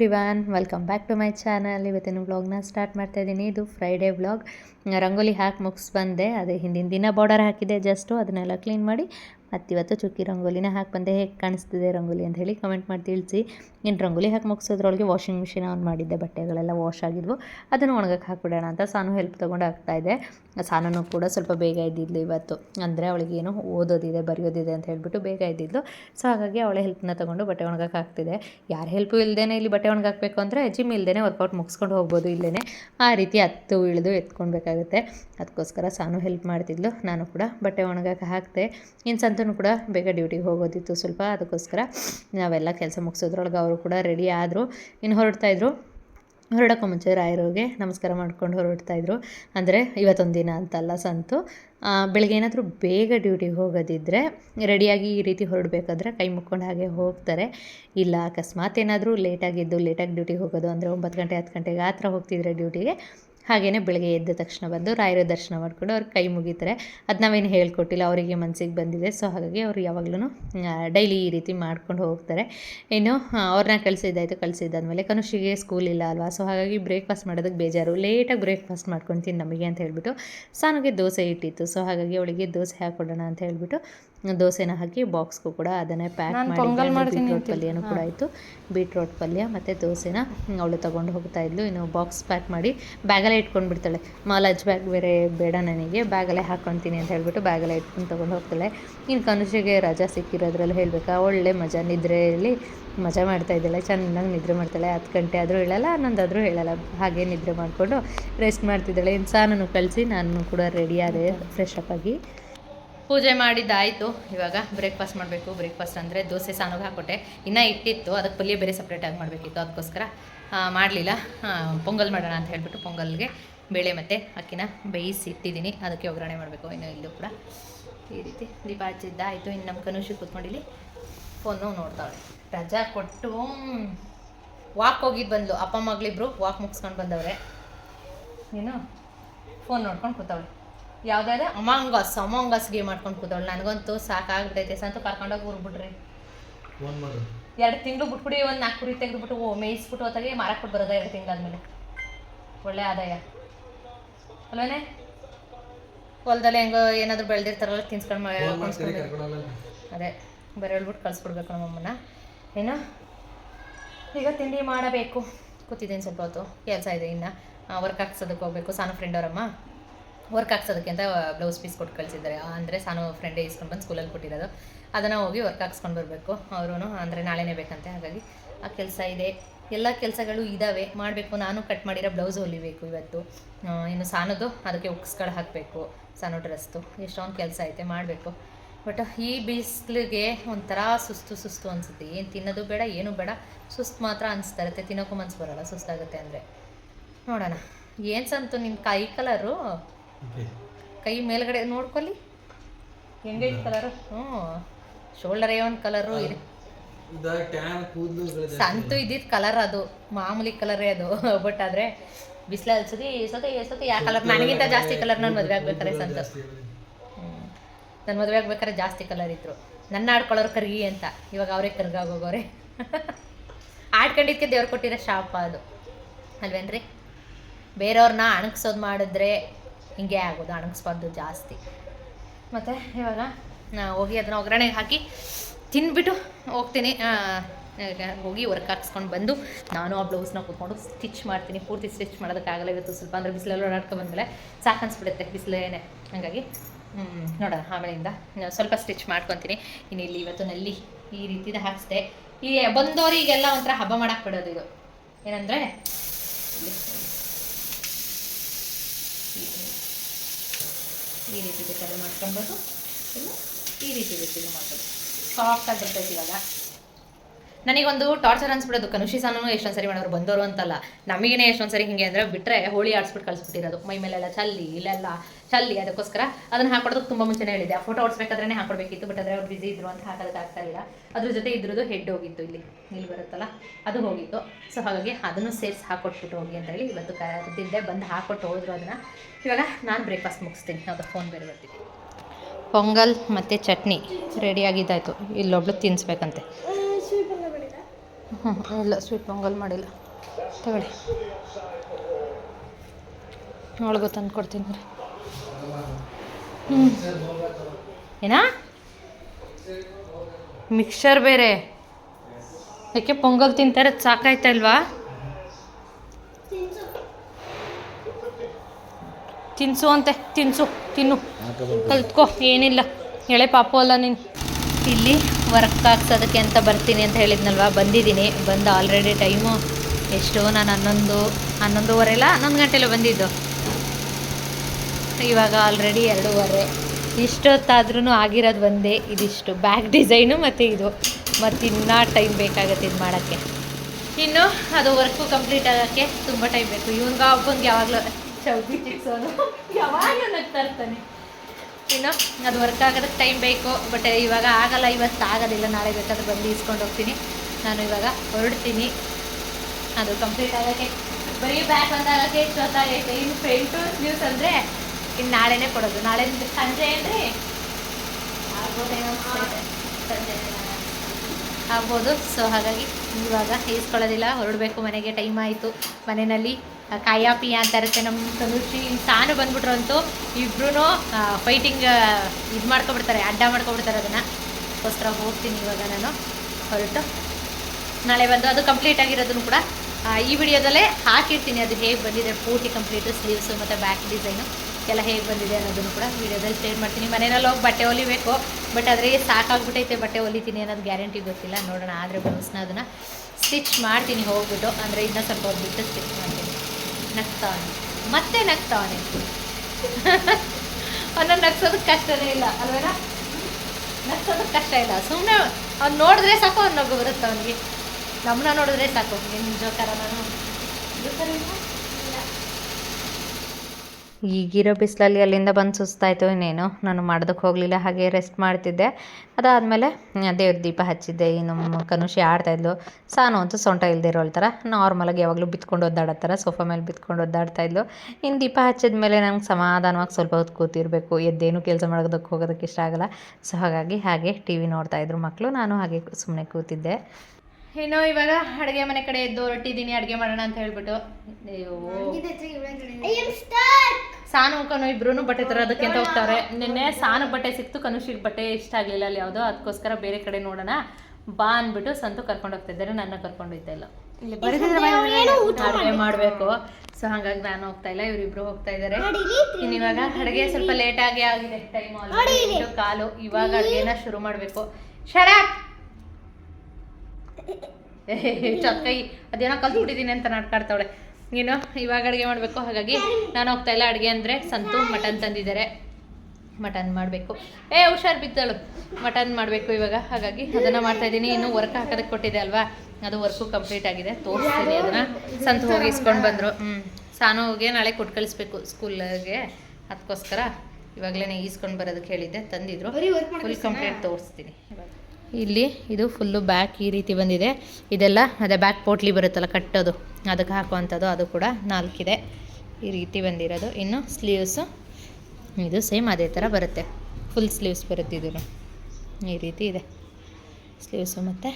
Hi everyone, welcome back to my channel. ಇವತ್ತಿನ ವ್ಲಾಗ್ನ start ಮಾಡ್ತಾ ಇದ್ದೀನಿ ಇದು ಫ್ರೈಡೇ ವ್ಲಾಗ್. ರಂಗೋಲಿ ಹಾಕಿ ಮುಗಿಸ್ ಬಂದೆ ಅದೇ ಹಿಂದಿನ ದಿನ ಬಾರ್ಡರ್ ಹಾಕಿದೆ ಜಸ್ಟು ಅದನ್ನೆಲ್ಲ ಕ್ಲೀನ್ ಮಾಡಿ ಮತ್ತು ಇವತ್ತು ಚುಕ್ಕಿ ರಂಗೋಲಿನ ಹಾಕಿ ಬಂದೆ. ಹೇಗೆ ಕಾಣಿಸ್ತಿದೆ ರಂಗೋಲಿ ಅಂತ ಹೇಳಿ ಕಮೆಂಟ್ ಮಾಡಿ ತಿಳಿಸಿ. ಇನ್ನು ರಂಗೋಲಿ ಹಾಕಿ ಮುಗಿಸೋದ್ರೊಳಗೆ ವಾಷಿಂಗ್ ಮಿಷಿನ್ ಆನ್ ಮಾಡಿದ್ದೆ. ಬಟ್ಟೆಗಳೆಲ್ಲ ವಾಶ್ ಆಗಿದ್ವು. ಅದನ್ನು ಒಣಗಕ್ಕೆ ಹಾಕಿಬಿಡೋಣ ಅಂತ ಸಾನು ಹೆಲ್ಪ್ ತೊಗೊಂಡು ಹಾಕ್ತಾಯಿದ್ದೆ ಸಾನೂ ಕೂಡ ಸ್ವಲ್ಪ ಬೇಗ ಇದ್ದಿದ್ಲು ಇವತ್ತು. ಅಂದರೆ ಅವಳಿಗೆ ಏನೋ ಓದೋದಿದೆ, ಬರೆಯೋದಿದೆ ಅಂತ ಹೇಳಿಬಿಟ್ಟು ಬೇಗ ಇದ್ದಿದ್ಲು ಸೊ ಹಾಗಾಗಿ ಅವಳ ಹೆಲ್ಪ್ನ ತೊಗೊಂಡು ಬಟ್ಟೆ ಒಣಗಕ್ಕೆ ಹಾಕ್ತಿದೆ. ಯಾರ ಹೆಲ್ಪು ಇಲ್ಲದೇ ಇಲ್ಲಿ ಬಟ್ಟೆ ಒಣಗಾಕಬೇಕು ಅಂದರೆ ಜಿಮ್ ಇಲ್ಲದೇ ವರ್ಕೌಟ್ ಮುಗಿಸ್ಕೊಂಡು ಹೋಗ್ಬೋದು ಇಲ್ಲೇ ಆ ರೀತಿ ಹತ್ತು ಇಳಿದು ಎತ್ಕೊಳ್ಬೇಕಾಗುತ್ತೆ ಅದಕ್ಕೋಸ್ಕರ ಸಾನು ಹೆಲ್ಪ್ ಮಾಡ್ತಿದ್ಲು. ನಾನು ಕೂಡ ಬಟ್ಟೆ ಒಣಗಕ್ಕೆ ಹಾಕ್ತೆ. ಇನ್ನು ಸಂತನು ಕೂಡ ಬೇಗ ಡ್ಯೂಟಿಗೆ ಹೋಗೋದಿತ್ತು ಸ್ವಲ್ಪ ಅದಕ್ಕೋಸ್ಕರ ನಾವೆಲ್ಲ ಕೆಲಸ ಮುಗಿಸೋದ್ರೊಳಗೆ ಅವರು ಕೂಡ ರೆಡಿ ಆದರು. ಇನ್ನು ಹೊರಡ್ತಾಯಿದ್ರು ಹೊರಡೋಕ್ಕೂ ಮುಂಚೆ ರಾಯರೋಗೆ ನಮಸ್ಕಾರ ಮಾಡ್ಕೊಂಡು ಹೊರಡ್ತಾಯಿದ್ರು ಅಂದರೆ ಇವತ್ತೊಂದು ದಿನ ಅಂತಲ್ಲ ಸಂತು. ಬೆಳಗ್ಗೆ ಏನಾದರೂ ಬೇಗ ಡ್ಯೂಟಿಗೆ ಹೋಗೋದಿದ್ದರೆ ರೆಡಿಯಾಗಿ ಈ ರೀತಿ ಹೊರಡಬೇಕಾದ್ರೆ ಕೈ ಮುಕ್ಕೊಂಡು ಹಾಗೆ ಹೋಗ್ತಾರೆ. ಇಲ್ಲ, ಅಕಸ್ಮಾತ್ ಏನಾದರೂ ಲೇಟಾಗಿದ್ದು ಲೇಟಾಗಿ ಡ್ಯೂಟಿಗೆ ಹೋಗೋದು ಅಂದರೆ ಒಂಬತ್ತು ಗಂಟೆ, ಹತ್ತು ಗಂಟೆಗೆ ಆ ಥರ ಹೋಗ್ತಿದ್ರೆ ಡ್ಯೂಟಿಗೆ ಹಾಗೆಯೇ ಬೆಳಗ್ಗೆ ಎದ್ದ ತಕ್ಷಣ ಬಂದು ರಾಯರ ದರ್ಶನ ಮಾಡಿಕೊಂಡು ಅವ್ರಿಗೆ ಕೈ ಮುಗಿತಾರೆ. ಅದು ನಾವೇನು ಹೇಳ್ಕೊಟ್ಟಿಲ್ಲ ಅವರಿಗೆ ಮನಸ್ಸಿಗೆ ಬಂದಿದೆ. ಸೊ ಹಾಗಾಗಿ ಅವರು ಯಾವಾಗಲೂ ಡೈಲಿ ಈ ರೀತಿ ಮಾಡ್ಕೊಂಡು ಹೋಗ್ತಾರೆ. ಇನ್ನು ಅವ್ರನ್ನ ಕಳಿಸಿದ್ದಾಯಿತು ಕಳಿಸಿದ್ದಾದ್ಮೇಲೆ ಕನುಷಿಗೆ ಸ್ಕೂಲ್ ಇಲ್ಲ ಅಲ್ವಾ? ಸೊ ಹಾಗಾಗಿ ಬ್ರೇಕ್ಫಾಸ್ಟ್ ಮಾಡೋದಕ್ಕೆ ಬೇಜಾರು. ಲೇಟಾಗಿ ಬ್ರೇಕ್ಫಾಸ್ಟ್ ಮಾಡ್ಕೊತೀನಿ ನಮಗೆ ಅಂತ ಹೇಳ್ಬಿಟ್ಟು ಸಾನುಗೆ ದೋಸೆ ಇಟ್ಟಿತ್ತು. ಸೊ ಹಾಗಾಗಿ ಅವಳಿಗೆ ದೋಸೆ ಹಾಕ್ಕೊಡೋಣ ಅಂತ ಹೇಳ್ಬಿಟ್ಟು ದೋಸೆನ ಹಾಕಿ ಬಾಕ್ಸ್ಗೂ ಕೂಡ ಅದನ್ನೇ ಪ್ಯಾಕ್ ಮಾಡಿ ಬೀಟ್ರೋಟ್ ಪಲ್ಯನೂ ಕೂಡ ಆಯಿತು. ಬೀಟ್ರೋಟ್ ಪಲ್ಯ ಮತ್ತು ದೋಸೆನ ಅವಳು ತೊಗೊಂಡು ಹೋಗ್ತಾ ಇದ್ಲು. ಇನ್ನು ಬಾಕ್ಸ್ ಪ್ಯಾಕ್ ಮಾಡಿ ಬ್ಯಾಗಲ್ಲೇ ಇಟ್ಕೊಂಡು ಬಿಡ್ತಾಳೆ. ಮಾ ಲಂಚ್ ಬ್ಯಾಗ್ ಬೇರೆ ಬೇಡ ನನಗೆ, ಬ್ಯಾಗಲ್ಲೇ ಹಾಕ್ಕೊತೀನಿ ಅಂತ ಹೇಳ್ಬಿಟ್ಟು ಬ್ಯಾಗಲ್ಲೇ ಇಟ್ಕೊಂಡು ತೊಗೊಂಡು ಹೋಗ್ತಾಳೆ. ಇನ್ನು ಕನುಷಿಗೆ ರಜಾ ಸಿಕ್ಕಿರೋದ್ರಲ್ಲಿ ಹೇಳಬೇಕಾ, ಒಳ್ಳೆ ಮಜಾ. ನಿದ್ರೆಯಲ್ಲಿ ಮಜಾ ಮಾಡ್ತಾ ಇದ್ದಾಳೆ, ಚೆನ್ನಾಗಿ ನಿದ್ರೆ ಮಾಡ್ತಾಳೆ. ಹತ್ತು ಗಂಟೆ ಆದರೂ ಹೇಳಲ್ಲ ಹನ್ನೊಂದಾದರೂ ಹೇಳಲ್ಲ. ಹಾಗೆ ನಿದ್ರೆ ಮಾಡಿಕೊಂಡು ರೆಸ್ಟ್ ಮಾಡ್ತಿದ್ದಾಳೆ. ಇನ್ನು ಸಾನನ್ನು ಕಳಿಸಿ, ನಾನು ಕೂಡ ರೆಡಿಯಾದೆ ಫ್ರೆಶ್ ಅಪ್ ಆಗಿ. ಪೂಜೆ ಮಾಡಿದ್ದಾಯಿತು. ಇವಾಗ ಬ್ರೇಕ್ಫಾಸ್ಟ್ ಮಾಡಬೇಕು. ಬ್ರೇಕ್ಫಾಸ್ಟ್ ಅಂದರೆ ದೋಸೆ ಸಾನಿಗೆ ಹಾಕ್ಕೊಟ್ಟೆ ಇನ್ನೂ ಇಟ್ಟಿತ್ತು. ಅದಕ್ಕೆ ಪಲ್ಯ ಬೇರೆ ಸಪ್ರೇಟಾಗಿ ಮಾಡಬೇಕಿತ್ತು. ಅದಕ್ಕೋಸ್ಕರ ಮಾಡಲಿಲ್ಲ. ಪೊಂಗಲ್ ಮಾಡೋಣ ಅಂತ ಹೇಳಿಬಿಟ್ಟು ಪೊಂಗಲ್ಗೆ ಬೇಳೆ ಮತ್ತು ಅಕ್ಕಿನ ಬೇಯಿಸಿ ಇಟ್ಟಿದ್ದೀನಿ. ಅದಕ್ಕೆ ಒಗ್ಗರಣೆ ಮಾಡಬೇಕು. ಇನ್ನು ಇಲ್ಲೂ ಕೂಡ ಈ ರೀತಿ ದೀಪ ಹಚ್ಚಿದ್ದಾಯಿತು ಇನ್ನು ನಮ್ಮ ಕನುಷಿ ಕೂತ್ಕೊಂಡಿಲ್ಲಿ ಫೋನು ನೋಡ್ತಾಳೆ ರಜಾ ಕೊಟ್ಟು ವಾಕ್ ಹೋಗಿದ್ದು ಬಂದು ಅಪ್ಪ, ಮಗಳಿಬ್ರು ವಾಕ್ ಮುಗಿಸ್ಕೊಂಡು ಬಂದವ್ರೆ. ಏನು ಫೋನ್ ನೋಡ್ಕೊಂಡು ಕೂತವಳೆ. ಯಾವುದಾದ್ರೆ ಅಮಾಂಗಸ್ ಅಮಾಂಗಸ್ ಗೇಮ್ ಮಾಡ್ಕೊಂಡು ಕೂತವಳು. ನನಗಂತೂ ಸಾಕಾಗ್ಬಿಟ್ಟೈತೆ ಸಂತು ಕರ್ಕೊಂಡೋಗಿ ಮಾಡು. ಎರಡು ತಿಂಗಳು ಬಿಟ್ಬಿಡಿ ಒಂದು ನಾಲ್ಕು ಕುರಿ ತೆಗೆದ್ಬಿಟ್ಟು ಓ ಮೇಯಿಸ್ಬಿಟ್ಟು ಹೊತ್ತಾಗೆ ಮಾರಕ್ಕೆ ಬಿಟ್ಟು ಬರೋದ ಎರಡು ತಿಂಗಳಾದ್ಮೇಲೆ ಒಳ್ಳೆ ಆದಾಯ. ಅಲ್ವೇನೆ? ಹೊಲದಲ್ಲಿ ಹೆಂಗೋ ಏನಾದರೂ ಬೆಳೆದಿರ್ತಾರಲ್ಲ ತಿನ್ಸ್ಕೊಂಡು ಅದೇ ಬರೀ ಹೇಳ್ಬಿಟ್ಟು ಕಳಿಸ್ಬಿಡ್ಬೇಕು ನಮ್ಮಮ್ಮನ ಏನು? ಈಗ ತಿಂಡಿ ಮಾಡಬೇಕು. ಕೂತಿದ್ದೀನಿ ಸ್ವಲ್ಪ ಹೊತ್ತು. ಕೆಲಸ ಇದೆ ಇನ್ನು. ವರ್ಕ್ ಹಾಕ್ಸೋದಕ್ಕೆ ಹೋಗ್ಬೇಕು. ಸಣ್ಣ ಫ್ರೆಂಡ್ ಅವರಮ್ಮ. ವರ್ಕ್ ಹಾಕ್ಸೋದಕ್ಕೆ ಅಂತ ಬ್ಲೌಸ್ ಪೀಸ್ ಕೊಟ್ಟು ಕಳಿಸಿದ್ದಾರೆ. ಅಂದರೆ ಸಾನು ಫ್ರೆಂಡೇ ಇಸ್ಕೊಂಡು ಬಂದು ಸ್ಕೂಲಲ್ಲಿ ಕೊಟ್ಟಿರೋದು. ಅದನ್ನು ಹೋಗಿ ವರ್ಕ್ ಹಾಕ್ಸ್ಕೊಂಡು ಬರಬೇಕು ಅವರು ಅಂದರೆ ನಾಳೆನೇ ಬೇಕಂತೆ. ಹಾಗಾಗಿ ಆ ಕೆಲಸ ಇದೆ. ಎಲ್ಲ ಕೆಲಸಗಳು ಇದ್ದಾವೆ ಮಾಡಬೇಕು. ನಾನು ಕಟ್ ಮಾಡಿರೋ ಬ್ಲೌಸ್ ಹೊಲಿಬೇಕು ಇವತ್ತು. ಇನ್ನು ಸಾನದು ಅದಕ್ಕೆ ಉಕ್ಸ್ಗಳು ಹಾಕಬೇಕು. ಸಾನು ಡ್ರೆಸ್ದು ಎಷ್ಟೊಂದು ಕೆಲಸ ಐತೆ, ಮಾಡಬೇಕು. ಬಟ್ ಈ ಬಿಸಿಲಿಗೆ ಒಂಥರ ಸುಸ್ತು ಸುಸ್ತು ಅನಿಸುತ್ತೆ. ಏನು ತಿನ್ನೋದು ಬೇಡ, ಏನು ಬೇಡ. ಸುಸ್ತು ಮಾತ್ರ ಅನಿಸ್ತಾ ಇರುತ್ತೆ. ತಿನ್ನೋಕ್ಕೂ ಮನ್ಸು ಬರೋಲ್ಲ. ಸುಸ್ತಾಗುತ್ತೆ ಅಂದರೆ. ನೋಡೋಣ. ಏನು ಸಂತು ನಿಮ್ಮ ಕೈ ಕಲರು ಕೈ ಮೇಲ್ಗಡೆ ನೋಡ್ಕೊಳ್ಳಿ. ಹೆಂಗೈತೆ ಕಲರು ಹ್ಞೂ. ಶೋಲ್ಡರೇ ಒಂದು ಕಲರು ಇದೆ. ಸಂತು ಇದ್ದಿದ್ದು ಕಲರ್ ಅದು. ಮಾಮೂಲಿ ಕಲರೇ ಅದು. ಬಟ್ ಆದರೆ ಬಿಸಿಲ ಹಲ್ಸದಿ ಸತಿ ಸತಿ ಯಾವ ಕಲರ್ ನನಗಿಂತ ಜಾಸ್ತಿ ಕಲರ್ ನಾನು ಮದುವೆ ಆಗ್ಬೇಕಾರೆ ಸಂತು. ನನ್ನ ಮದುವೆ ಆಗ್ಬೇಕಾದ್ರೆ ಜಾಸ್ತಿ ಕಲರ್ ಇದ್ರು. ನನ್ನ ಆಡ್ಕೊಳ್ಳೋರು ಕರ್ಗಿ ಅಂತ. ಇವಾಗ ಅವರೇ ಕರ್ಗಾಗೋಗೋರೆ. ಆಡ್ಕೊಂಡಿದ್ಕೆ ದೇವ್ರು ಕೊಟ್ಟಿರೋ ಶಾಪ ಅದು. ಅಲ್ವೇನ್ರಿ? ಬೇರೆಯವ್ರನ್ನ ಅಣಗ್ಸೋದು ಮಾಡಿದ್ರೆ ಹಿಂಗೆ ಆಗೋದು, ಅಣಗಿಸ್ಬಾರ್ದು ಜಾಸ್ತಿ. ಮತ್ತು ಇವಾಗ ಹೋಗಿ ಅದನ್ನ ಒಗ್ಗರಣೆಗೆ ಹಾಕಿ ತಿಂದ್ಬಿಟ್ಟು ಹೋಗ್ತೀನಿ. ಹೋಗಿ ವರ್ಕ್ ಹಾಕ್ಸ್ಕೊಂಡು ಬಂದು ನಾನು ಆ ಬ್ಲೌಸ್ನ ಕೂತ್ಕೊಂಡು ಸ್ಟಿಚ್ ಮಾಡ್ತೀನಿ. ಪೂರ್ತಿ ಸ್ಟಿಚ್ ಮಾಡೋದಕ್ಕಾಗಲ್ಲ ಇವತ್ತು ಸ್ವಲ್ಪ ಅಂದರೆ ಬಿಸಿಲಲ್ಲಿ ಓಡಾಡ್ಕೊಂಡು ಬಂದಮೇಲೆ ಸಾಕು ಅನ್ಸ್ಬಿಡುತ್ತೆ ಬಿಸಿಲೇನೆ. ಹಾಗಾಗಿ ನೋಡೋಣ ಆಮೇಲಿಂದ ಸ್ವಲ್ಪ ಸ್ಟಿಚ್ ಮಾಡ್ಕೊತೀನಿ. ಇನ್ನು ಇಲ್ಲಿ ಇವತ್ತು ನಲ್ಲಿ ಈ ರೀತಿದ ಹಾಕ್ಸ್ದೆ. ಈ ಬಂದವರಿಗೆಲ್ಲ ಒಂಥರ ಹಬ್ಬ ಮಾಡಕ್ಕೆ ಬಿಡೋದು ಇದು. ಏನಂದರೆ ಈ ರೀತಿ ಬೇಕಾದ್ರೆ ಮಾಡ್ಕೊಬೋದು. ಇನ್ನು ಈ ರೀತಿ ಬೇಕಾದ್ರೆ ಮಾಡ್ಬೋದು. ಸಾಫ್ಟ್ ಆಗಿರ್ತೈತಿ ಇವಾಗ. ನನಗೊಂದು ಟಾರ್ಚರ್ ಅನ್ಸ್ಬಿಡೋದು. ಕನುಷಿ ಸಾನು ಎಷ್ಟೊಂದು ಸರಿ ಮಾಡೋರು ಬಂದವರು ಅಂತಲ್ಲ. ನಮಗೇನೆ ಎಷ್ಟೊಂದು ಸರಿ ಹಿಂಗೆ ಅಂದರೆ ಬಿಟ್ಟರೆ ಹೋಳಿ ಆಡಿಸ್ಬಿಟ್ಟು ಕಳಿಸ್ಬಿಟ್ಟಿರೋದು. ಮೈ ಮೇಲೆಲ್ಲ ಚಲ್ಲಿ, ಇಲ್ಲೆಲ್ಲ ಚಲ್ಲಿ ಅದಕ್ಕೋಸ್ಕರ ಅದನ್ನು ಹಾಕೊಡೋದು ತುಂಬ ಮುಂಚೆನೇ ಹೇಳಿದೆ ಆ ಫೋಟೋ ಹೊಡ್ಸ್ಬೇಕಾದ್ರೆ ಹಾಕೊಡ್ಬೇಕಿತ್ತು ಬಟ್ ಆದರೆ ಅವ್ರು ಬಿಸಿ ಇದ್ರು ಅಂತ ಹಾಕೋದಕ್ಕೆ ಆಗ್ತಾ ಇಲ್ಲ. ಅದ್ರ ಜೊತೆ ಇದ್ರದ್ದು ಹೆಡ್ ಹೋಗಿತ್ತು ಇಲ್ಲಿ. ಇಲ್ಲಿ ಬರುತ್ತಲ್ಲ? ಅದು ಹೋಗಿತ್ತು. ಸೊ ಹಾಗಾಗಿ ಅದನ್ನು ಸೇರಿಸಿ ಹಾಕೊಟ್ಬಿಟ್ಟು ಹೋಗಿ ಅಂತ ಹೇಳಿ ಇವತ್ತು ಕರೆದಿದ್ದೆ ಬಂದು ಹಾಕೊಟ್ಟು ಹೋದ್ರು ಅದನ್ನು. ಇವಾಗ ನಾನು ಬ್ರೇಕ್ಫಾಸ್ಟ್ ಮುಗಿಸ್ತೀನಿ. ಅದು ಫೋನ್ ಬೇರೆ ಬರ್ತೀನಿ ಪೊಂಗಲ್ ಮತ್ತು ಚಟ್ನಿ ರೆಡಿಯಾಗಿದ್ದಾಯಿತು ಇಲ್ಲೊಬ್ಳು ತಿನ್ನಿಸ್ಬೇಕಂತೆ ಹ್ಞೂ ಇಲ್ಲ ಸ್ವೀಟ್ ಪೊಂಗಲ್ ಮಾಡಿಲ್ಲ. ತಗೊಳ್ಳಿ. ಅವಳಿಗೆ ತಂದು ಕೊಡ್ತೀನಿ ರೀ ಹ್ಞೂ ಏನಾ? ಮಿಕ್ಸರ್ ಬೇರೆ. ಯಾಕೆ ಪೊಂಗಲ್ ತಿಂತಾರೆ ಸಾಕಾಯ್ತಲ್ವಾ ತಿನ್ಸು ಅಂತೆ, ತಿನ್ಸು, ತಿನ್ನು. ಕಲ್ತ್ಕೋ, ಏನಿಲ್ಲ. ಎಳೆ ಪಾಪು ಅಲ್ಲ ನೀನು. ಇಲ್ಲಿ. ವರ್ಕ್ ಹಾಕ್ಸೋದಕ್ಕೆ ಅಂತ ಬರ್ತೀನಿ ಅಂತ ಹೇಳಿದ್ನಲ್ವ? ಬಂದಿದ್ದೀನಿ. ಬಂದು ಆಲ್ರೆಡಿ ಟೈಮು ಎಷ್ಟು ನಾನು ಹನ್ನೊಂದು, ಹನ್ನೊಂದುವರೆ ಇಲ್ಲ ಹನ್ನೊಂದು ಗಂಟೆಲ್ಲ ಬಂದಿದ್ದು. ಇವಾಗ ಆಲ್ರೆಡಿ ಎರಡೂವರೆ. ಇಷ್ಟೊತ್ತಾದ್ರೂ ಆಗಿರೋದು ಒಂದೇ. ಇದಿಷ್ಟು ಬ್ಯಾಕ್ ಡಿಸೈನು ಮತ್ತು ಇದು. ಮತ್ತು ಇನ್ನೂ ಟೈಮ್ ಬೇಕಾಗತ್ತೆ ಇದು ಮಾಡೋಕ್ಕೆ. ಇನ್ನು ಅದು ವರ್ಕು ಕಂಪ್ಲೀಟ್ ಆಗೋಕ್ಕೆ ತುಂಬ ಟೈಮ್ ಬೇಕು. ಇವನ್ಗೆ ಒಬ್ಬನಿಗೆ ಯಾವಾಗಲೂ ಚೌಕಿ ಚಿಕ್ಸೋನು ಯಾವಾಗಲೂ ನಗ್ತಾ ಇರ್ತಾನೆ. ಇನ್ನು ಅದು ವರ್ಕ್ ಆಗೋದಕ್ಕೆ ಟೈಮ್ ಬೇಕು ಬಟ್ ಇವಾಗ ಆಗಲ್ಲ, ಇವತ್ತು ಆಗೋದಿಲ್ಲ. ನಾಳೆ ಬೇಕಾದ್ರೆ ಬಂದು ಇಸ್ಕೊಂಡು ಹೋಗ್ತೀನಿ. ನಾನು ಇವಾಗ ಹೊರಡ್ತೀನಿ. ಅದು ಕಂಪ್ಲೀಟ್ ಆಗೋಕ್ಕೆ, ಬರೀ ಬ್ಯಾಗ್ ಬಂದಾಗಕ್ಕೆ ಇಷ್ಟೊತ್ತಾಗೈತೆ ಇನ್ನು ಫ್ರೆಂಟು ನ್ಯೂಸ್ ಅಂದರೆ ಇನ್ನು ನಾಳೆನೇ ಕೊಡೋದು. ನಾಳೆ ಸಂಜೆ ಅನ್ಸ್ತೈತೆ. ಸಂಜೆ ಆಗ್ಬೋದು. ಸೊ ಹಾಗಾಗಿ ಇವಾಗ ಈಸ್ಕೊಳ್ಳೋದಿಲ್ಲ. ಹೊರಡಬೇಕು ಮನೆಗೆ. ಟೈಮ್ ಆಯಿತು. ಮನೆಯಲ್ಲಿ ಕಾಯ ಪಿಯ ಅಂತ ಇರುತ್ತೆ. ನಮ್ಮ ತನುಷಿ ತಾನು ಬಂದ್ಬಿಟ್ರು ಅಂತೂ ಇಬ್ರು ಫೈಟಿಂಗ್ ಇದು ಮಾಡ್ಕೊಬಿಡ್ತಾರೆ, ಅಡ್ಡ ಮಾಡ್ಕೊಬಿಡ್ತಾರೆ ಅದನ್ನು. ಅದಕ್ಕೋಸ್ಕರ ಹೋಗ್ತೀನಿ ಇವಾಗ ನಾನು. ಹೊರಟು. ನಾಳೆ ಬಂದು ಅದು ಕಂಪ್ಲೀಟ್ ಆಗಿರೋದನ್ನು ಕೂಡ ಈ ವಿಡಿಯೋದಲ್ಲೇ ಹಾಕಿರ್ತೀನಿ. ಅದು ಹೇಗೆ ಬಂದಿದೆ, ಪೂರ್ತಿ ಕಂಪ್ಲೀಟು ಸ್ಲೀವ್ಸು ಮತ್ತು ಬ್ಯಾಕ್ ಡಿಸೈನು ಎಲ್ಲ ಹೇಗೆ ಬಂದಿದೆ ಅನ್ನೋದನ್ನು ಕೂಡ ವೀಡಿಯೋದಲ್ಲಿ ಶೇರ್ ಮಾಡ್ತೀನಿ. ಮನೆಯಲ್ಲಿ ಹೋಗಿ ಬಟ್ಟೆ ಹೊಲಿಬೇಕು. ಬಟ್ ಆದರೆ ಸಾಕಾಗ್ಬಿಟ್ಟೈತೆ ಬಟ್ಟೆ ಹೊಲಿತೀನಿ ಅನ್ನೋದು ಗ್ಯಾರಂಟಿ ಗೊತ್ತಿಲ್ಲ. ನೋಡೋಣ, ಆದರೆ ಬ್ಲೌಸ್ನ ಅದನ್ನು ಸ್ಟಿಚ್ ಮಾಡ್ತೀನಿ ಹೋಗ್ಬಿಟ್ಟು. ಅಂದರೆ ಇನ್ನೂ ಸ್ವಲ್ಪ ಹೊತ್ತು ಬಿಟ್ಟು ಸ್ಟಿಚ್ ಮಾಡ್ತೀನಿ. ನಗ್ತಾವನೆ ಮತ್ತೆ ನಗ್ತಾವನೆ ಅವನ ನಗ್ಸೋದಕ್ಕೆ ಕಷ್ಟನೇ ಇಲ್ಲ, ಅಲ್ವೇನ? ನಗ್ಸೋದಕ್ಕೆ ಕಷ್ಟ ಇಲ್ಲ. ಸುಮ್ಮನೆ ಅವ್ನು ನೋಡಿದ್ರೆ ಸಾಕು, ಅವ್ನು ನಗು ಬರುತ್ತೆ ಅವನಿಗೆ. ನಮ್ಮನ್ನ ನೋಡಿದ್ರೆ ಸಾಕು ನಿಮ್ಮ ಜೋಕರ ನಾನು ಜೋಕಾರ ಇಲ್ಲ? ಈಗಿರೋ ಬಿಸಿಲಲ್ಲಿ ಅಲ್ಲಿಂದ ಬಂದು ಸುಸ್ತಾಯಿತು ಇನ್ನೇನು ನಾನು ಮಾಡೋದಕ್ಕೆ ಹೋಗಲಿಲ್ಲ ಹಾಗೆ ರೆಸ್ಟ್ ಮಾಡ್ತಿದ್ದೆ. ಅದಾದಮೇಲೆ ದೇವ್ರ ದೀಪ ಹಚ್ಚಿದ್ದೆ ಈ ನಮ್ಮ ಕನುಷಿ ಆಡ್ತಾಯಿದ್ಲು ಸಾನು ಅಂತೂ ಸೊಂಟ ಇಲ್ದಿರೋ ಇರೋ ಥರ ನಾರ್ಮಲಾಗಿ ಯಾವಾಗಲೂ ಬಿತ್ಕೊಂಡು ಒದ್ದಾಡೋ ಸೋಫಾ ಮೇಲೆ ಬಿತ್ಕೊಂಡು ಒದ್ದಾಡ್ತಾಯಿದ್ಲು ಇನ್ನು ದೀಪ ಹಚ್ಚಿದ ಮೇಲೆ ನಂಗೆ ಸಮಾಧಾನವಾಗಿ ಸ್ವಲ್ಪ ಹೊತ್ತು ಕೂತಿರಬೇಕು ಎದ್ದೇನು ಕೆಲಸ ಮಾಡೋದಕ್ಕೆ ಹೋಗೋದಕ್ಕೆ ಇಷ್ಟ ಆಗಲ್ಲ. ಸೊ ಹಾಗಾಗಿ ಹಾಗೆ ಟಿ ವಿ ನೋಡ್ತಾಯಿದ್ರು ಮಕ್ಕಳು ನಾನು ಹಾಗೆ ಸುಮ್ಮನೆ ಕೂತಿದ್ದೆ. ಇನ್ನು ಇವಾಗ ಅಡುಗೆ ಮನೆ ಕಡೆ ಎದ್ದು ಹೊರಟಿದ್ದೀನಿ ಅಡುಗೆ ಮಾಡೋಣ ಅಂತ ಹೇಳ್ಬಿಟ್ಟು. ಅಯ್ಯೋ. ಸಾನು ಕನು ಇಬ್ರು ಬಟ್ಟೆ ತರೋದಕ್ಕೆ ಅಂತ ಹೋಗ್ತಾರೆ. ನಿನ್ನೆ ಸಾನು ಬಟ್ಟೆ ಸಿಕ್ತು ಕನುಷಿಗೆ ಬಟ್ಟೆ ಇಷ್ಟ ಆಗಲಿಲ್ಲ ಅಲ್ಲಿ ಯಾವುದೋ ಅದಕ್ಕೋಸ್ಕರ ಬೇರೆ ಕಡೆ ನೋಡೋಣ ಬಾ ಅಂದ್ಬಿಟ್ಟು ಸಂತು ಕರ್ಕೊಂಡು ಹೋಗ್ತಾ ಇದ್ದಾರೆ ನನ್ನ ಕರ್ಕೊಂಡು ಹೋಗ್ತಾ ಇಲ್ಲ. ಇಲ್ಲಿ ಅಡುಗೆ ಮಾಡಬೇಕು. ಸೊ ಹಾಗಾಗಿ ನಾನು ಹೋಗ್ತಾ ಇಲ್ಲ ಇವರಿಬ್ರು ಹೋಗ್ತಾ ಇದ್ದಾರೆ. ಇನ್ನು ಇವಾಗ ಅಡುಗೆ ಸ್ವಲ್ಪ ಲೇಟ್ ಆಗಿ ಆಗಿದೆ ಟೈಮ್ ಕಾಲು. ಇವಾಗ ಅಡುಗೆನ ಶುರು ಮಾಡಬೇಕು. ಶರಾಪ್ ಅದೇನೋ ಅದೇನೋ ಕಲ್ತ್ಬಿಟ್ಟಿದ್ದೀನಿ ಅಂತ ನಾಟ್ಕಾಡ್ತಾವಳೆ ನೀನು ಇವಾಗ ಅಡುಗೆ ಮಾಡಬೇಕು ಹಾಗಾಗಿ ನಾನು ಹೋಗ್ತಾ ಇಲ್ಲ. ಅಡುಗೆ ಅಂದರೆ ಸಂತು ಮಟನ್ ತಂದಿದ್ದಾರೆ. ಮಟನ್ ಮಾಡಬೇಕು. ಏ ಹುಷಾರು ಬಿದ್ದಳು. ಮಟನ್ ಮಾಡಬೇಕು ಇವಾಗ. ಹಾಗಾಗಿ ಅದನ್ನು ಮಾಡ್ತಾಯಿದ್ದೀನಿ ಇನ್ನು ವರ್ಕ್ ಹಾಕೋದಕ್ಕೆ ಕೊಟ್ಟಿದೆ ಅಲ್ವಾ? ಅದು ವರ್ಕು ಕಂಪ್ಲೀಟ್ ಆಗಿದೆ. ತೋರಿಸ್ತೀನಿ ಅದನ್ನು. ಸಂತು ಹೋಗಿ ಇಸ್ಕೊಂಡು ಬಂದರು. ಹ್ಞೂ ಸಾನುಗೆ ನಾಳೆ ಕೊಟ್ಟು ಕಳಿಸ್ಬೇಕು ಸ್ಕೂಲ್ಗೆ. ಅದಕ್ಕೋಸ್ಕರ ಇವಾಗಲೇ ಈಸ್ಕೊಂಡು ಬರೋದಕ್ಕೆ ಹೇಳಿದ್ದೆ. ತಂದಿದ್ರು. ಫುಲ್ ಕಂಪ್ಲೀಟ್ ತೋರಿಸ್ತೀನಿ ಇವಾಗ. ಇಲ್ಲಿ ಇದು ಫುಲ್ಲು ಬ್ಯಾಕ್ ಈ ರೀತಿ ಬಂದಿದೆ. ಇದೆಲ್ಲ ಅದೇ ಬ್ಯಾಕ್ ಪೋಟ್ಲಿ ಬರುತ್ತಲ್ಲ ಕಟ್ಟೋದು. ಅದಕ್ಕೆ ಹಾಕುವಂಥದ್ದು ಅದು ಕೂಡ ನಾಲ್ಕಿದೆ. ಈ ರೀತಿ ಬಂದಿರೋದು. ಇನ್ನು ಸ್ಲೀವ್ಸು ಇದು ಸೇಮ್ ಅದೇ ಥರ ಬರುತ್ತೆ. ಫುಲ್ ಸ್ಲೀವ್ಸ್ ಬರುತ್ತೆ ಈ ರೀತಿ ಇದೆ. ಸ್ಲೀವ್ಸು ಮತ್ತು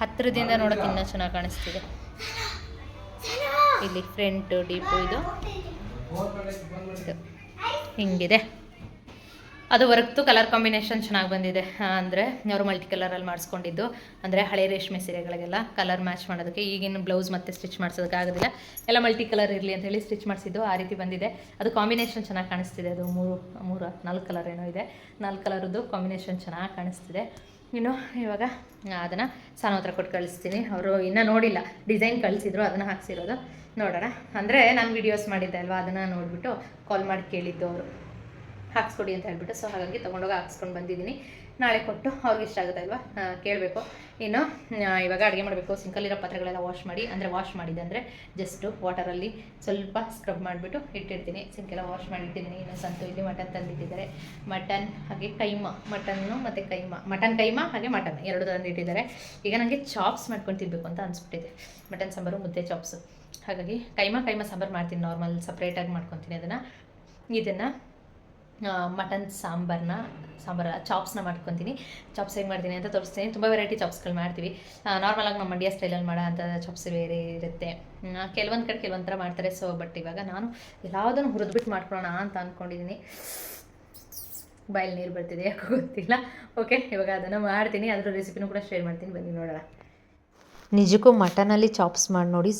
ಹತ್ತಿರದಿಂದ ನೋಡೋಕೆ ಇನ್ನೂ ಚೆನ್ನಾಗಿ ಕಾಣಿಸ್ತಿದೆ. ಇಲ್ಲಿ ಫ್ರಂಟು ಡೀಪು ಇದು. ಹಿಂಗಿದೆ. ಅದು ವರ್ಕ್ತು ಕಲರ್ ಕಾಂಬಿನೇಷನ್ ಚೆನ್ನಾಗಿ ಬಂದಿದೆ. ಅಂದರೆ ಅವರು ಮಲ್ಟಿ ಕಲರಲ್ಲಿ ಮಾಡಿಸ್ಕೊಂಡಿದ್ದು. ಅಂದರೆ ಹಳೆ ರೇಷ್ಮೆ ಸೀರೆಗಳಿಗೆಲ್ಲ ಕಲರ್ ಮ್ಯಾಚ್ ಮಾಡೋದಕ್ಕೆ ಈಗಿನ ಬ್ಲೌಸ್ ಮತ್ತೆ ಸ್ಟಿಚ್ ಮಾಡಿಸೋದಕ್ಕೆ ಆಗೋದಿಲ್ಲ. ಎಲ್ಲ ಮಲ್ಟಿ ಕಲರ್ ಇರಲಿ ಅಂತ ಹೇಳಿ ಸ್ಟಿಚ್ ಮಾಡಿಸಿದ್ದು, ಆ ರೀತಿ ಬಂದಿದೆ. ಅದು ಕಾಂಬಿನೇಷನ್ ಚೆನ್ನಾಗಿ ಕಾಣಿಸ್ತಿದೆ. ಅದು ಮೂರು ಮೂರು, ನಾಲ್ಕು ಕಲರ್ ಏನೋ ಇದೆ. ನಾಲ್ಕು ಕಲರದ್ದು ಕಾಂಬಿನೇಷನ್ ಚೆನ್ನಾಗಿ ಕಾಣಿಸ್ತಿದೆ. ಇನ್ನು ಇವಾಗ ಅದನ್ನು ಸಾನು ಹತ್ರ ಕೊಟ್ಟು ಕಳಿಸ್ತೀನಿ. ಅವರು ಇನ್ನೂ ನೋಡಿಲ್ಲ. ಡಿಸೈನ್ ಕಳಿಸಿದ್ರು, ಅದನ್ನು ಹಾಕ್ಸಿರೋದು. ನೋಡೋಣ. ಅಂದರೆ ನಾನು ವಿಡಿಯೋಸ್ ಮಾಡಿದ್ದೆ ಅಲ್ವಾ? ಅದನ್ನು ನೋಡಿಬಿಟ್ಟು ಕಾಲ್ ಮಾಡಿ ಕೇಳಿದ್ದು ಅವರು. ಹಾಕ್ಸ್ಕೊಡಿ ಅಂತ ಹೇಳ್ಬಿಟ್ಟು ಸೊ ಹಾಗಾಗಿ ತೊಗೊಂಡೋಗಿ ಹಾಕ್ಸ್ಕೊಂಡು ಬಂದಿದ್ದೀನಿ. ನಾಳೆ ಕೊಟ್ಟು ಅವ್ರಿಗೆ ಇಷ್ಟ ಆಗುತ್ತೆ ಅಲ್ವಾ? ಕೇಳಬೇಕು. ಇನ್ನು ಇವಾಗ ಅಡುಗೆ ಮಾಡಬೇಕು. ಸಿಂಕಲ್ಲಿರೋ ಪಾತ್ರೆಗಳೆಲ್ಲ ವಾಶ್ ಮಾಡಿ, ಅಂದರೆ ವಾಶ್ ಮಾಡಿದೆ ಅಂದರೆ ಜಸ್ಟು ವಾಟರಲ್ಲಿ ಸ್ವಲ್ಪ ಸ್ಕ್ರಬ್ ಮಾಡಿಬಿಟ್ಟು ಇಟ್ಟಿರ್ತೀನಿ. ಸಿಂಕೆಲ್ಲ ವಾಶ್ ಮಾಡಿಟ್ಟಿದ್ದೀನಿ ಇನ್ನು ಸಂತು ಇಲ್ಲಿ ಮಟನ್ ತಂದಿಟ್ಟಿದ್ದಾರೆ. ಮಟನ್ ಹಾಗೆ ಕೈಮ ಮಟನ್ನು ಮತ್ತು ಕೈಮ. ಮಟನ್ ಕೈಮ, ಹಾಗೆ ಮಟನ್ ಎರಡು ತಂದಿಟ್ಟಿದ್ದಾರೆ. ಈಗ ನನಗೆ ಚಾಪ್ಸ್ ಮಾಡ್ಕೊಂಡು ತಿನ್ನಬೇಕು ಅಂತ ಅನಿಸ್ಬಿಟ್ಟಿದೆ. ಮಟನ್ ಸಾಂಬಾರು, ಮುದ್ದೆ ಚಾಪ್ಸು ಹಾಗಾಗಿ ಕೈಮ ಕೈಮ, ಸಾಂಬಾರು ಮಾಡ್ತೀನಿ. ನಾರ್ಮಲ್ ಸಪ್ರೇಟಾಗಿ ಮಾಡ್ಕೊತೀನಿ ಅದನ್ನು. ಇದನ್ನು ಮಟನ್ ಸಾಂಬಾರನ್ನ ಸಾಂಬಾರ ಚಾಪ್ಸ್ನ ಮಾಡ್ಕೊತೀನಿ. ಚಾಪ್ಸ್ ಹೆಂಗೆ ಮಾಡ್ತೀನಿ ಅಂತ ತೋರಿಸ್ತೀನಿ. ತುಂಬ ವೆರೈಟಿ ಚಾಪ್ಸ್ಗಳು ಮಾಡ್ತೀವಿ. ನಾರ್ಮಲಾಗಿ ನಮ್ಮ ಮಂಡ್ಯ ಸ್ಟೈಲಲ್ಲಿ ಮಾಡೋ ಅಂಥ ಚಾಪ್ಸ್ ಬೇರೆ ಇರುತ್ತೆ. ಕೆಲವೊಂದು ಕಡೆ ಕೆಲವೊಂದು ಥರ ಮಾಡ್ತಾರೆ. ಸೊ ಬಟ್ ಇವಾಗ ನಾನು ಎಲ್ಲದನ್ನು ಹುರಿದ್ಬಿಟ್ಟು ಮಾಡ್ಕೊಳ್ಳೋಣ ಅಂತ ಅಂದ್ಕೊಂಡಿದ್ದೀನಿ ಬಾಯಲ್ಲಿ ನೀರು ಬರ್ತಿದೆ, ಯಾಕೋ ಗೊತ್ತಿಲ್ಲ. ಓಕೆ ಇವಾಗ ಅದನ್ನು ಮಾಡ್ತೀನಿ. ಅದರ ರೆಸಿಪಿನೂ ಕೂಡ ಶೇರ್ ಮಾಡ್ತೀನಿ. ಬನ್ನಿ ನೋಡೋಣ. ನಿಜಕ್ಕೂ ಮಟನಲ್ಲಿ ಚಾಪ್ಸ್ ಮಾಡಿ ನೋಡಿ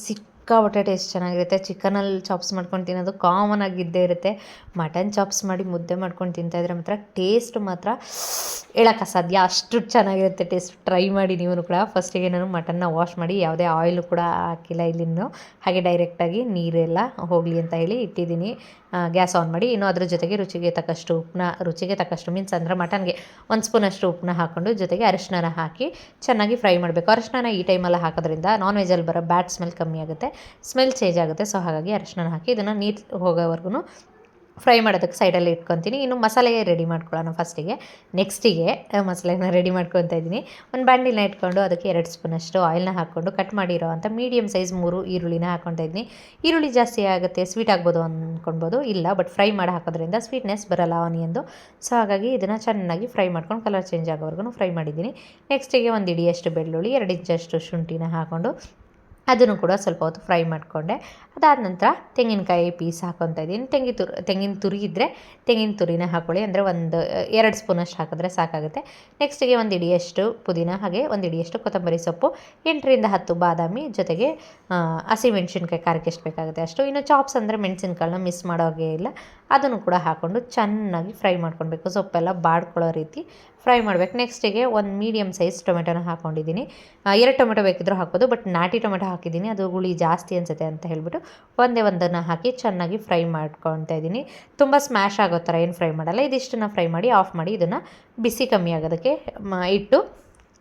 ಸಿಕ್ಕಾಪಟ್ಟೆ ಟೇಸ್ಟ್ ಚೆನ್ನಾಗಿರುತ್ತೆ. ಚಿಕನಲ್ಲಿ ಚಾಪ್ಸ್ ಮಾಡ್ಕೊಂಡು ತಿನ್ನೋದು ಕಾಮನ್ ಆಗಿದ್ದೇ ಇರುತ್ತೆ. ಮಟನ್ ಚಾಪ್ಸ್ ಮಾಡಿ ಮುದ್ದೆ ಮಾಡ್ಕೊಂಡು ತಿಂತಾಯಿದ್ರೆ ಮಾತ್ರ ಟೇಸ್ಟ್ ಮಾತ್ರ ಹೇಳೋಕ್ಕೆ ಅಸಾಧ್ಯ. ಅಷ್ಟು ಚೆನ್ನಾಗಿರುತ್ತೆ ಟೇಸ್ಟ್ ಟ್ರೈ ಮಾಡಿ ನೀವು ಕೂಡ. ಫಸ್ಟಿಗೆ ನಾನು ಮಟನ್ನ ವಾಶ್ ಮಾಡಿ ಯಾವುದೇ ಆಯಿಲು ಕೂಡ ಹಾಕಿಲ್ಲ ಇಲ್ಲಿನೂ ಹಾಗೆ ಡೈರೆಕ್ಟಾಗಿ ನೀರೆಲ್ಲ ಹೋಗಲಿ ಅಂತ ಹೇಳಿ ಇಟ್ಟಿದ್ದೀನಿ. ಗ್ಯಾಸ್ ಆನ್ ಮಾಡಿ. ಇನ್ನು ಅದ್ರ ಜೊತೆಗೆ ರುಚಿಗೆ ತಕ್ಕಷ್ಟು ಉಪ್ಪನ್ನ ರುಚಿಗೆ ತಕ್ಕಷ್ಟು ಮೀನ್ಸ್ ಅಂದರೆ ಮಟನ್ಗೆ ಒಂದು ಸ್ಪೂನಷ್ಟು ಉಪ್ಪನ್ನ ಹಾಕ್ಕೊಂಡು ಜೊತೆಗೆ ಅರಿಶಿನ ಹಾಕಿ ಚೆನ್ನಾಗಿ ಫ್ರೈ ಮಾಡಬೇಕು. ಅರಿಶಿನ ಈ ಟೈಮಲ್ಲಿ ಹಾಕೋದ್ರಿಂದ ನಾನ್ ವೆಜಲ್ಲಿ ಬರೋ ಬ್ಯಾಡ್ ಸ್ಮೆಲ್ ಕಮ್ಮಿ ಆಗುತ್ತೆ. ಸ್ಮೆಲ್ ಚೇಂಜ್ ಆಗುತ್ತೆ. ಸೊ ಹಾಗಾಗಿ ಅರಶಿನ ಹಾಕಿ ಇದನ್ನು ನೀರು ಹೋಗೋವರೆಗೂ ಫ್ರೈ ಮಾಡೋದಕ್ಕೆ ಸೈಡಲ್ಲಿ ಇಟ್ಕೊತೀನಿ. ಇನ್ನು ಮಸಾಲೆ ರೆಡಿ ಮಾಡ್ಕೊಳ್ಳೋಣ ಫಸ್ಟಿಗೆ ನೆಕ್ಸ್ಟಿಗೆ ಮಸಾಲೆನ ರೆಡಿ ಮಾಡ್ಕೊತಾ ಇದ್ದೀನಿ. ಒಂದು ಬ್ಯಾಂಡಿನ ಇಟ್ಕೊಂಡು ಅದಕ್ಕೆ ಎರಡು ಸ್ಪೂನಷ್ಟು ಆಯಿಲ್ನ ಹಾಕ್ಕೊಂಡು ಕಟ್ ಮಾಡಿರೋ ಅಂಥ ಮೀಡಿಯಮ್ ಸೈಜ್ ಮೂರು ಈರುಳ್ಳಿನ ಹಾಕ್ಕೊತಾ ಇದ್ದೀನಿ. ಈರುಳ್ಳಿ ಜಾಸ್ತಿ ಆಗುತ್ತೆ ಸ್ವೀಟ್ ಆಗ್ಬೋದು ಅಂದ್ಕೊಳ್ಬೋದು ಇಲ್ಲ ಬಟ್ ಫ್ರೈ ಮಾಡಿ ಹಾಕೋದ್ರಿಂದ ಸ್ವೀಟ್ನೆಸ್ ಬರಲ್ಲ ಆನಿಯನ್ದು ಸೊ ಹಾಗಾಗಿ ಇದನ್ನು ಚೆನ್ನಾಗಿ ಫ್ರೈ ಮಾಡ್ಕೊಂಡು ಕಲರ್ ಚೇಂಜ್ ಆಗೋವರೆಗೂ ಫ್ರೈ ಮಾಡಿದ್ದೀನಿ. ನೆಕ್ಸ್ಟಿಗೆ ಒಂದು ಇಡಿಯಷ್ಟು ಬೆಳ್ಳುಳ್ಳಿ, ಎರಡು ಇಂಚಷ್ಟು ಶುಂಠಿನ ಹಾಕ್ಕೊಂಡು ಅದನ್ನು ಕೂಡ ಸ್ವಲ್ಪ ಹೊತ್ತು ಫ್ರೈ ಮಾಡಿಕೊಂಡೆ. ಅದಾದ ನಂತರ ತೆಂಗಿನಕಾಯಿ ಪೀಸ್ ಹಾಕೊತಾ ಇದ್ದೀನಿ. ತೆಂಗಿನ ತುರಿ ತೆಂಗಿನ ತುರಿ ಇದ್ದರೆ ತೆಂಗಿನ ತುರಿನ ಹಾಕೊಳ್ಳಿ. ಅಂದರೆ ಒಂದು, ಎರಡು ಸ್ಪೂನಷ್ಟು ಹಾಕಿದ್ರೆ ಸಾಕಾಗುತ್ತೆ. ನೆಕ್ಸ್ಟಿಗೆ ಒಂದು ಇಡಿಯಷ್ಟು ಪುದೀನ, ಹಾಗೆ ಒಂದು ಇಡಿಯಷ್ಟು ಕೊತ್ತಂಬರಿ ಸೊಪ್ಪು, ಎಂಟರಿಂದ ಹತ್ತು ಬಾದಾಮಿ ಜೊತೆಗೆ ಹಸಿಮೆಣಸಿನ್ಕಾಯಿ ಕಾರಕ್ಕೆ ಎಷ್ಟು ಬೇಕಾಗುತ್ತೆ ಅಷ್ಟು. ಇನ್ನು ಚಾಪ್ಸ್ ಅಂದರೆ ಮೆಣಸಿನ್ಕಾಳನ್ನ ಮಿಸ್ ಮಾಡೋ ಹಾಗೆ ಇಲ್ಲ. ಅದನ್ನು ಕೂಡ ಹಾಕ್ಕೊಂಡು ಚೆನ್ನಾಗಿ ಫ್ರೈ ಮಾಡ್ಕೊಳ್ಬೇಕು. ಸೊಪ್ಪೆಲ್ಲ ಬಾಡ್ಕೊಳ್ಳೋ ರೀತಿ ಫ್ರೈ ಮಾಡಬೇಕು. ನೆಕ್ಸ್ಟಿಗೆ ಒಂದು ಮೀಡಿಯಮ್ ಸೈಜ್ ಟೊಮೆಟೊನ ಹಾಕ್ಕೊಂಡಿದ್ದೀನಿ ಎರಡು ಟೊಮೆಟೊ ಬೇಕಿದ್ರೂ ಹಾಕ್ಬೋದು ಬಟ್ ನಾಟಿ ಟೊಮೆಟೊ ಹಾಕಿದ್ದೀನಿ. ಅದು ಹುಳಿ ಜಾಸ್ತಿ ಅನಿಸುತ್ತೆ ಅಂತ ಹೇಳ್ಬಿಟ್ಟು ಒಂದೇ ಒಂದನ್ನು ಹಾಕಿ ಚೆನ್ನಾಗಿ ಫ್ರೈ ಮಾಡ್ಕೊತಾ ಇದ್ದೀನಿ. ತುಂಬ ಸ್ಮ್ಯಾಶ್ ಆಗೋ ಥರ ಏನು ಫ್ರೈ ಮಾಡಲ್ಲ. ಇದಿಷ್ಟನ್ನು ಫ್ರೈ ಮಾಡಿ ಆಫ್ ಮಾಡಿ ಇದನ್ನು ಬಿಸಿ ಕಮ್ಮಿ ಆಗೋದಕ್ಕೆ ಇಟ್ಟು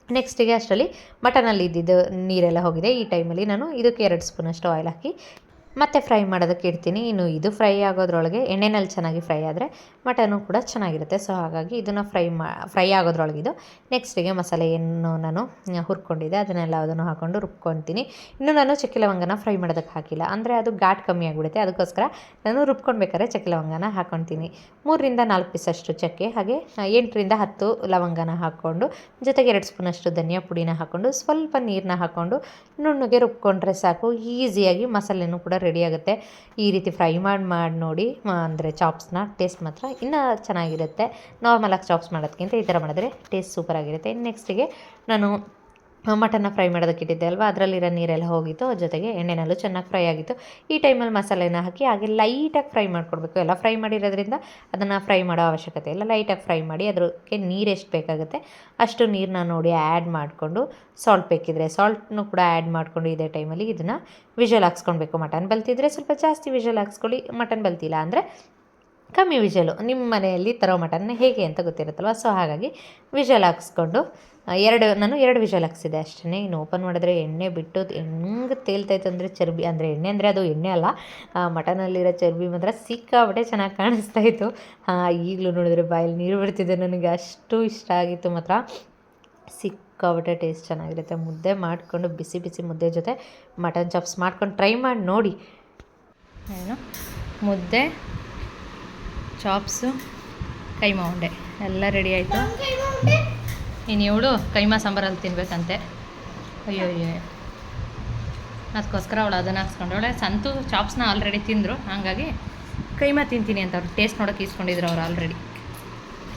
ನೆಕ್ಸ್ಟಿಗೆ ಅಷ್ಟರಲ್ಲಿ ಮಟನಲ್ಲಿ ಇದ್ದಿದ್ದು ನೀರೆಲ್ಲ ಹೋಗಿದೆ. ಈ ಟೈಮಲ್ಲಿ ನಾನು ಇದಕ್ಕೆ ಎರಡು ಸ್ಪೂನಷ್ಟು ಆಯಿಲ್ ಹಾಕಿ ಮತ್ತೆ ಫ್ರೈ ಮಾಡೋದಕ್ಕೆ ಇಡ್ತೀನಿ. ಇನ್ನು ಇದು ಫ್ರೈ ಆಗೋದ್ರೊಳಗೆ ಎಣ್ಣೆನಲ್ಲಿ ಚೆನ್ನಾಗಿ ಫ್ರೈ ಆದರೆ ಮಟನು ಕೂಡ ಚೆನ್ನಾಗಿರುತ್ತೆ. ಸೊ, ಹಾಗಾಗಿ ಇದನ್ನು ಫ್ರೈ ಮಾ, ಫ್ರೈ ಆಗೋದ್ರೊಳಗೆ ಇದು. ನೆಕ್ಸ್ಟಿಗೆ ಮಸಾಲೆ ಏನು ನಾನು ಹುರ್ಕೊಂಡಿದ್ದೆ. ಅದನ್ನೆಲ್ಲ ಅದನ್ನು ಹಾಕ್ಕೊಂಡು ರುಬ್ಕೊತೀನಿ. ಇನ್ನು ನಾನು ಚಕ್ಕೆ ಲವಂಗನ ಫ್ರೈ ಮಾಡೋದಕ್ಕೆ ಹಾಕಿಲ್ಲ. ಅಂದರೆ ಅದು ಘಾಟ್ ಕಮ್ಮಿ ಆಗಿಬಿಡುತ್ತೆ. ಅದಕ್ಕೋಸ್ಕರ ನಾನು ರುಬ್ಕೊಳ್ಬೇಕಾದ್ರೆ ಚಕ್ಕೆ ಲವಂಗನ ಹಾಕ್ಕೊತೀನಿ ಮೂರರಿಂದ ನಾಲ್ಕು ಪೀಸಷ್ಟು ಚಕ್ಕೆ, ಹಾಗೆ ಎಂಟರಿಂದ ಹತ್ತು ಲವಂಗನ ಹಾಕ್ಕೊಂಡು, ಜೊತೆಗೆ ಎರಡು ಸ್ಪೂನಷ್ಟು ಧನಿಯಾ ಪುಡಿನ ಹಾಕ್ಕೊಂಡು, ಸ್ವಲ್ಪ ನೀರನ್ನ ಹಾಕ್ಕೊಂಡು, ನುಣ್ಣಗೆ ರುಬ್ಕೊಂಡ್ರೆ ಸಾಕು. ಈಸಿಯಾಗಿ ಮಸಾಲೆನೂ ಕೂಡ ರೆಡಿ ಆಗುತ್ತೆ. ಈ ರೀತಿ ಫ್ರೈ ಮಾಡಿ ಮಾಡಿ ನೋಡಿ ಅಂದರೆ ಚಾಪ್ಸ್ನ ಟೇಸ್ಟ್ ಮಾತ್ರ ಇನ್ನೂ ಚೆನ್ನಾಗಿರುತ್ತೆ. ನಾರ್ಮಲಾಗಿ ಚಾಪ್ಸ್ ಮಾಡೋದಕ್ಕಿಂತ ಈ ಥರ ಮಾಡಿದ್ರೆ ಟೇಸ್ಟ್ ಸೂಪರಾಗಿರುತ್ತೆ ನೆಕ್ಸ್ಟಿಗೆ ನಾನು ಮಟನ್ನ ಫ್ರೈ ಮಾಡೋದಕ್ಕೆ ಇಟ್ಟಿದ್ದೆ ಅಲ್ವಾ? ಅದರಲ್ಲಿರೋ ನೀರೆಲ್ಲ ಹೋಗಿತ್ತು. ಜೊತೆಗೆ ಎಣ್ಣೆನಲ್ಲೂ ಚೆನ್ನಾಗಿ ಫ್ರೈ ಆಗಿತ್ತು. ಈ ಟೈಮಲ್ಲಿ ಮಸಾಲೆನ ಹಾಕಿ ಹಾಗೆ ಲೈಟಾಗಿ ಫ್ರೈ ಮಾಡಿಕೊಡ್ಬೇಕು. ಎಲ್ಲ ಫ್ರೈ ಮಾಡಿರೋದ್ರಿಂದ ಅದನ್ನು ಫ್ರೈ ಮಾಡೋ ಅವಶ್ಯಕತೆ ಇಲ್ಲ. ಲೈಟಾಗಿ ಫ್ರೈ ಮಾಡಿ ಅದಕ್ಕೆ ನೀರು ಎಷ್ಟು ಬೇಕಾಗುತ್ತೆ ಅಷ್ಟು ನೀರನ್ನ ನೋಡಿ ಆ್ಯಡ್ ಮಾಡಿಕೊಂಡು ಸಾಲ್ಟ್ ಬೇಕಿದ್ರೆ ಸಾಲ್ಟ್ನು ಕೂಡ ಆ್ಯಡ್ ಮಾಡಿಕೊಂಡು ಇದೇ ಟೈಮಲ್ಲಿ ಇದನ್ನು ವಿಷಲ್ ಹಾಕ್ಸ್ಕೊಳ್ಬೇಕು. ಮಟನ್ ಬಲ್ತಿದ್ರೆ ಸ್ವಲ್ಪ ಜಾಸ್ತಿ ವಿಜಲ್ ಹಾಕ್ಸ್ಕೊಳ್ಳಿ. ಮಟನ್ ಬಲ್ತಿಲ್ಲ ಅಂದರೆ ಕಮ್ಮಿ ವಿಜಲು ನಿಮ್ಮ ಮನೆಯಲ್ಲಿ ತರೋ ಮಟನ್ ಹೇಗೆ ಅಂತ ಗೊತ್ತಿರುತ್ತಲ್ವ? ಸೊ ಹಾಗಾಗಿ ವಿಜಲ್ ಹಾಕ್ಸ್ಕೊಂಡು ಎರಡು, ನಾನು ಎರಡು ವಿಜಲ್ ಹಾಕ್ಸಿದೆ ಅಷ್ಟೇ ಇನ್ನು ಓಪನ್ ಮಾಡಿದ್ರೆ ಎಣ್ಣೆ ಬಿಟ್ಟು ಹೆಂಗೆ ತೇಲ್ತೈತೆ ಅಂದರೆ ಚರ್ಬಿ, ಅಂದರೆ ಎಣ್ಣೆ ಅಂದರೆ ಅದು ಎಣ್ಣೆ ಅಲ್ಲ ಮಟನಲ್ಲಿರೋ ಚರ್ಬಿ ಮಾತ್ರ ಸಿಕ್ಕಾಬಿಟ್ಟೆ ಚೆನ್ನಾಗಿ ಕಾಣಿಸ್ತಾ ಇತ್ತು. ಈಗಲೂ ನೋಡಿದ್ರೆ ಬಾಯಲ್ಲಿ ನೀರು ಬಿಡ್ತಿದೆ ನನಗೆ, ಅಷ್ಟು ಇಷ್ಟ ಆಗಿತ್ತು ಮಾತ್ರ. ಸಿಕ್ಕಾಬಿಟ್ಟೆ ಟೇಸ್ಟ್ ಚೆನ್ನಾಗಿರುತ್ತೆ. ಮುದ್ದೆ ಮಾಡಿಕೊಂಡು, ಬಿಸಿ ಬಿಸಿ ಮುದ್ದೆ ಜೊತೆ ಮಟನ್ ಚಾಪ್ಸ್ ಮಾಡ್ಕೊಂಡು ಟ್ರೈ ಮಾಡಿ ನೋಡಿ. ಏನು? ಮುದ್ದೆ ಚಾಪ್ಸು ಕೈಮಾ ಉಂಡೆ. ಎಲ್ಲ ರೆಡಿ ಆಯಿತು? ಇನ್ನು ಇವಳು ಕೈಮಾ ಸಾಂಬಾರಲ್ಲಿ ತಿನ್ಬೇಕಂತೆ. ಅಯ್ಯೋ ಅಯ್ಯೋ ಅದಕ್ಕೋಸ್ಕರ ಅವಳು ಅದನ್ನು ಹಾಕ್ಸ್ಕೊಂಡವಳೆ ಸಂತು ಚಾಪ್ಸ್ನ ಆಲ್ರೆಡಿ ತಿಂದರು. ಹಾಗಾಗಿ ಕೈಮಾ ತಿಂತೀನಿ ಅಂತ ಅವ್ರು ಟೇಸ್ಟ್ ನೋಡೋಕೆ ಇಸ್ಕೊಂಡಿದ್ರು ಅವ್ರು ಆಲ್ರೆಡಿ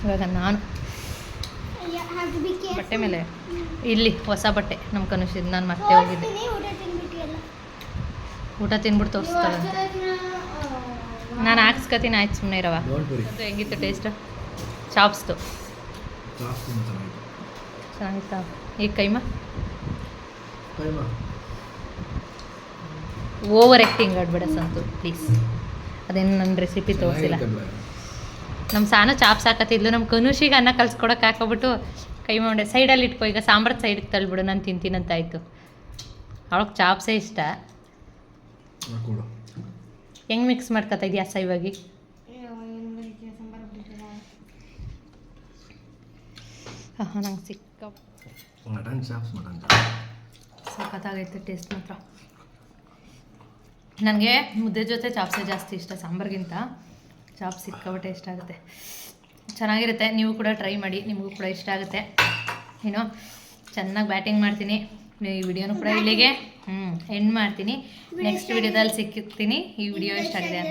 ಇವಾಗ ನಾನು ಬಟ್ಟೆ ಮೇಲೆ ಇಲ್ಲಿ ಹೊಸ ಬಟ್ಟೆ. ನಮ್ಮ ಕನುಷಿದ್ ನಾನು ಮತ್ತೆ ಹೋಗಿದ್ದೆ. ಊಟ ತಿನ್ಬಿಟ್ಟು ತೋರಿಸ್ತಾಳಂತೆ. ನಾನು ಹಾಕ್ಸ್ಕೊತೀನಿ ಆಯ್ತು ಸುಮ್ಮನೆ ಇರವ ಅದು ಹೆಂಗಿತ್ತು ಟೇಸ್ಟ್ ಚಾಪ್ಸ್ದು. ಚೆನ್ನಾಗಿತ್ತಾ ಈಗ ಕೈಮಾ? ಓವರ್ ಆ್ಯಕ್ಟಿಂಗ್ ಆಡ್ಬೇಡ ಸಂತು ಪ್ಲೀಸ್ ಅದೇನು ನನ್ನ ರೆಸಿಪಿ ತೋರಿಸಿಲ್ಲ. ನಮ್ಮ ಸಾನು ಚಾಪ್ಸ್ ಹಾಕತ್ತಿದ್ಲು ನಮ್ಮ ಕನುಷಿಗೆ ಅನ್ನ ಕಲ್ಸ್ಕೊಡಕ್ಕೆ ಹಾಕೋಬಿಟ್ಟು ಕೈ ಮಾಡೆ ಸೈಡಲ್ಲಿ ಇಟ್ಕೊ ಈಗ ಸಾಂಬಾರು ಸೈಡಿಗೆ ತಳ್ಬಿಡು ನಾನು ತಿಂತೀನಂತಾಯ್ತು ಅವಳಕ್ಕೆ ಅವಳಿಗೆ ಚಾಪ್ಸೇ ಇಷ್ಟ. ಹೆಂಗೆ ಮಿಕ್ಸ್ ಮಾಡ್ಕೊತಾ ಇದೆಯಾ ಇವಾಗಿ? ಹಾಂ ನಂಗೆ ಸಿಕ್ಕ ಮಟನ್ ಚಾಪ್ಸ್ ಮಟನ್ ಚಾಪ್ಸ್. ಸಖತ್ತಾಗೈತೆ ಟೇಸ್ಟ್ ಮಾತ್ರ. ನನಗೆ ಮುದ್ದೆ ಜೊತೆ ಚಾಪ್ಸೆ ಜಾಸ್ತಿ ಇಷ್ಟ ಸಾಂಬಾರ್ಗಿಂತ. ಚಾಪ್ ಸಿಕ್ಕಾಬಟ್ಟೆ ಟೇಸ್ಟ್ ಆಗುತ್ತೆ. ಚೆನ್ನಾಗಿರುತ್ತೆ ನೀವು ಕೂಡ ಟ್ರೈ ಮಾಡಿ ನಿಮಗೂ ಕೂಡ ಇಷ್ಟ ಆಗುತ್ತೆ. ಏನೋ ಚೆನ್ನಾಗಿ ಬ್ಯಾಟಿಂಗ್ ಮಾಡ್ತೀನಿ. ಈ ವಿಡಿಯೋನು ಕೂಡ ಇಲ್ಲಿಗೆ. ಹ್ಞೂ ಎಂಡ್ ಮಾಡ್ತೀನಿ. ನೆಕ್ಸ್ಟ್ ವಿಡಿಯೋದಲ್ಲಿ ಸಿಕ್ಕಿರ್ತೀನಿ ಈ ವಿಡಿಯೋ ಇಷ್ಟ ಆಗಿದೆ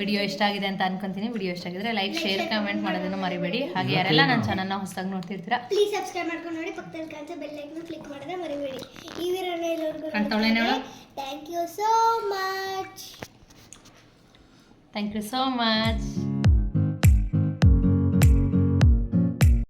ವಿಡಿಯೋ ಇಷ್ಟ ಆಗಿದೆ ಅಂತ ಅನ್ಕೊಂತೀನಿ. ವಿಡಿಯೋ ಇಷ್ಟ ಆಗಿದ್ರೆ ಲೈಕ್ ಶೇರ್ ಕಮೆಂಟ್ ಮಾಡೋದನ್ನು ಮರಿಬೇಡಿ. ಹಾಗೆ ಯಾರೆಲ್ಲ ನನ್ನ ಚಾನಲ್ನ ಹೊಸದಾಗಿ ನೋಡ್ತಿರ್ತೀರಾ ಪ್ಲೀಸ್ ಸಬ್ಸ್ಕ್ರೈಬ್ ಮಾಡ್ಕೊಂಡು ನೋಡಿ ಪಕ್ಕದಲ್ಲಿ ಕಾಣಿಸೋ ಬೆಲ್ ಐಕನ್ ಕ್ಲಿಕ್ ಮಾಡೋದ ಮರಿಬೇಡಿ. ಈ ವಿಡಿಯೋ ಎಲ್ಲರಿಗೂ thank you so much thank you so much